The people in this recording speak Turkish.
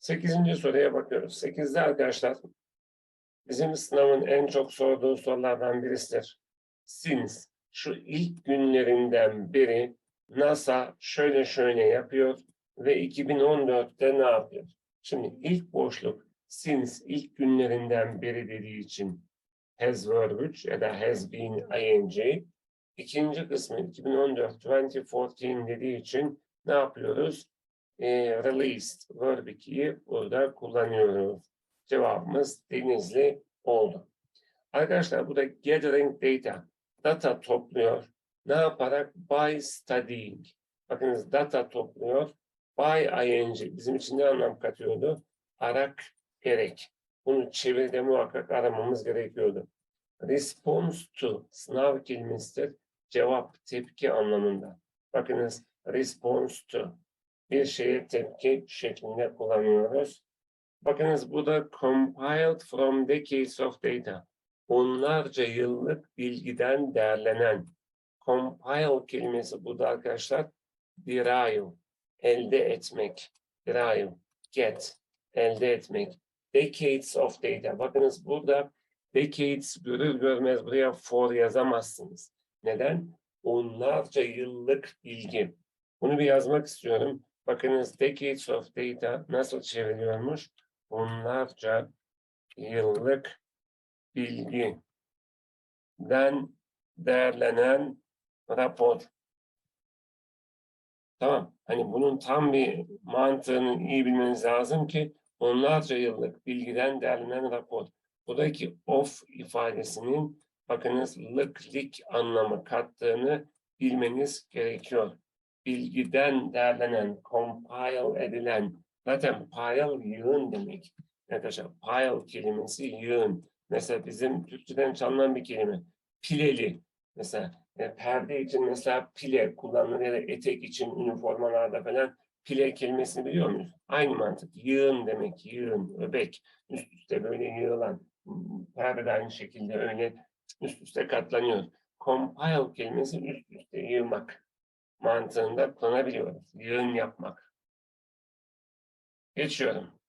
Sekizinci soruya bakıyoruz. Sekizde arkadaşlar bizim sınavın en çok sorduğu sorulardan birisidir. Since şu ilk günlerinden beri NASA şöyle şöyle yapıyor ve 2014'te ne yapıyor? Şimdi ilk boşluk since ilk günlerinden beri dediği için has verb ya da has been ing. İkinci kısmı 2014 2014 dediği için ne yapıyoruz? E, released verb 2'yi burada kullanıyoruz. Cevabımız Denizli oldu. Arkadaşlar burada gathering data, data topluyor. Ne yaparak? By studying. Bakınız data topluyor. By ing. Bizim için ne anlam katıyordu? Arak gerek. Bunu çeviride muhakkak aramamız gerekiyordu. Response to sınav kelimesidir. Cevap, tepki anlamında. Bakınız response to bir şeye tepki şeklinde kullanıyoruz. Bakınız bu da compiled from decades of data. Onlarca yıllık bilgiden derlenen. Compile kelimesi burada arkadaşlar derive, elde etmek. Derive, get, elde etmek. Decades of data. Bakınız burada decades görür görmez buraya for yazamazsınız. Neden? Onlarca yıllık bilgi. Bunu bir yazmak istiyorum. Bakınız decades of data nasıl çeviriyormuş? Onlarca yıllık bilgiden değerlenen rapor. Tamam. Hani bunun tam bir mantığını iyi bilmeniz lazım ki onlarca yıllık bilgiden değerlenen rapor. Buradaki of ifadesinin bakınız lık anlamı kattığını bilmeniz gerekiyor bilgiden derlenen, compile edilen, zaten pile yığın demek. Arkadaşlar pile kelimesi yığın. Mesela bizim Türkçeden çalınan bir kelime. Pileli. Mesela e, perde için mesela pile kullanılır ya da etek için üniformalarda falan pile kelimesini biliyor muyuz? Aynı mantık. Yığın demek. Yığın, öbek. Üst üste böyle yığılan. Perde de aynı şekilde öyle üst üste katlanıyor. Compile kelimesi üst üste yığmak mantığında kullanabiliyoruz. Yığın yapmak. Geçiyorum.